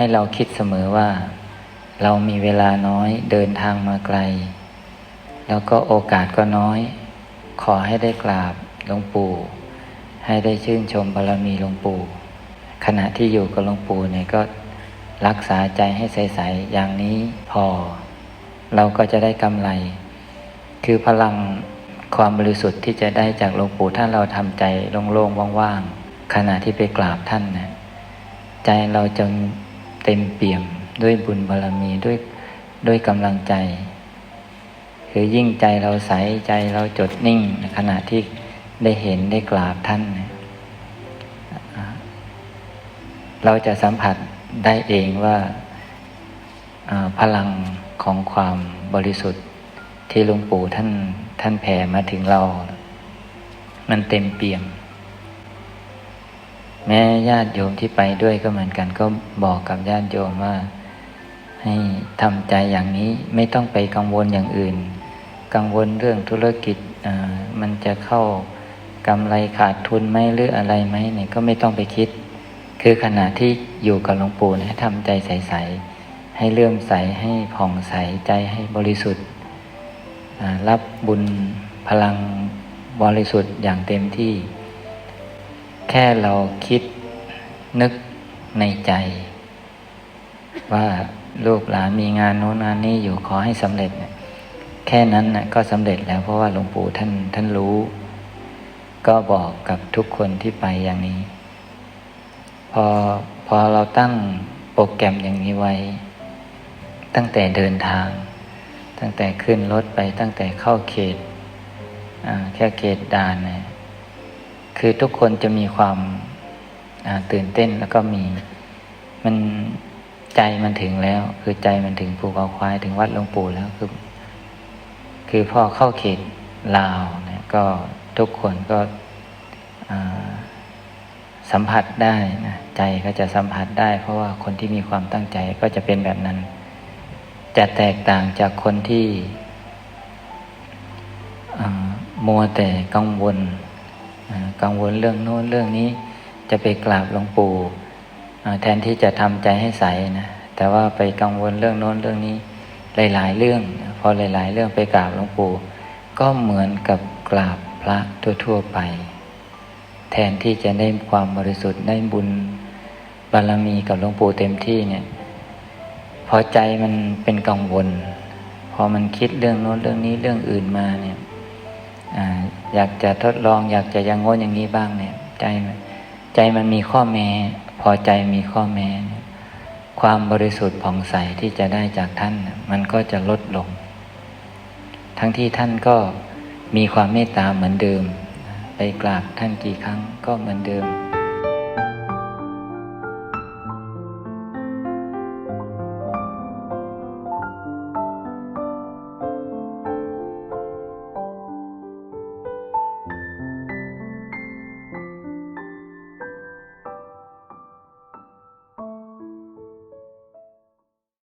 ให้เราคิดเสมอว่า เรามีเวลาน้อยเดินทางมาไกล แล้วก็โอกาสก็น้อย ขอให้ได้กราบหลวงปู่ ให้ได้ชื่นชมบารมีหลวงปู่ ขณะที่อยู่กับหลวงปู่เนี่ยก็รักษาใจให้ใสๆอย่างนี้พอ เราก็จะได้กำไร คือพลังความบริสุทธิ์ที่จะได้จากหลวงปู่ถ้าเราทำใจโล่งๆว่างๆขณะที่ไปกราบท่านนะใจเราจะ เต็มเปี่ยมด้วยบุญบารมีด้วยด้วยกำลังใจ คือยิ่งใจเราใสใจเราจดนิ่งขณะที่ได้เห็นได้กราบท่าน เราจะสัมผัสได้เองว่าอ่าพลังของความบริสุทธิ์ที่หลวงปู่ท่านท่านแผ่มาถึงเรา มันเต็มเปี่ยม แม้ญาติโยมที่ไปด้วยก็เหมือนกัน ก็บอกกับญาติโยมว่า ให้ทำใจอย่างนี้ไม่ต้องไปกังวลอย่างอื่น กังวลเรื่องธุรกิจมันจะเข้ากำไรขาดทุนไหมหรืออะไรไหมเนี่ยก็ไม่ต้องไปคิด คือขณะที่อยู่กับหลวงปู่ให้ทำใจใสๆให้เลื่อมใสให้ผ่องใสใจให้บริสุทธิ์รับบุญพลังบริสุทธิ์อย่างเต็มที่ แค่เราคิดนึกในใจ ว่าลูกหลานมีงานโน้นงานนี้อยู่ขอให้สำเร็จเนี่ยแค่นั้นนะก็สำเร็จแล้วเพราะว่าหลวงปู่ท่านท่านรู้ ก็บอกกับทุกคนที่ไปอย่างนี้ พอพอเราตั้งโปรแกรมอย่างนี้ไว้ ตั้งแต่เดินทาง ตั้งแต่ขึ้นรถไปตั้งแต่เข้าเขตแค่เขตด่านเนี่ย คือทุกคนจะมีความตื่นเต้นแล้วก็มีมันใจมันถึงแล้ว คือใจมันถึงภูเขาควายถึงวัดหลวงปู่แล้วคือ คือพอเข้าเขตลาวเนี่ยก็ทุกคนก็สัมผัสได้นะใจก็จะสัมผัสได้ เพราะว่าคนที่มีความตั้งใจก็จะเป็นแบบนั้น จะแตกต่างจากคนที่มัวแต่กังวล กังวลเรื่องโน้นเรื่องนี้จะไปกราบหลวงปู่แทนที่จะทำใจให้ใสนะแต่ว่าไปกังวลเรื่องโน้นเรื่องนี้หลาย ๆ เรื่อง พอหลาย ๆ เรื่องไปกราบหลวงปู่ก็เหมือนกับกราบพระทั่ว ๆ ไป แทนที่จะได้ความบริสุทธิ์ได้บุญบารมีกับหลวงปู่เต็มที่เนี่ย พอใจมันเป็นกังวล พอมันคิดเรื่องโน้นเรื่องนี้เรื่องอื่นมาเนี่ย อยากจะทดลอง อยากจะยังง้นอย่างนี้บ้างเนี่ย ใจมันใจมันมีข้อแม้ พอใจมีข้อแม้ ความบริสุทธิ์ผ่องใสที่จะได้จากท่าน มันก็จะลดลง ทั้งที่ท่านก็มีความเมตตาเหมือนเดิม ไปกราบท่านกี่ครั้งก็เหมือนเดิม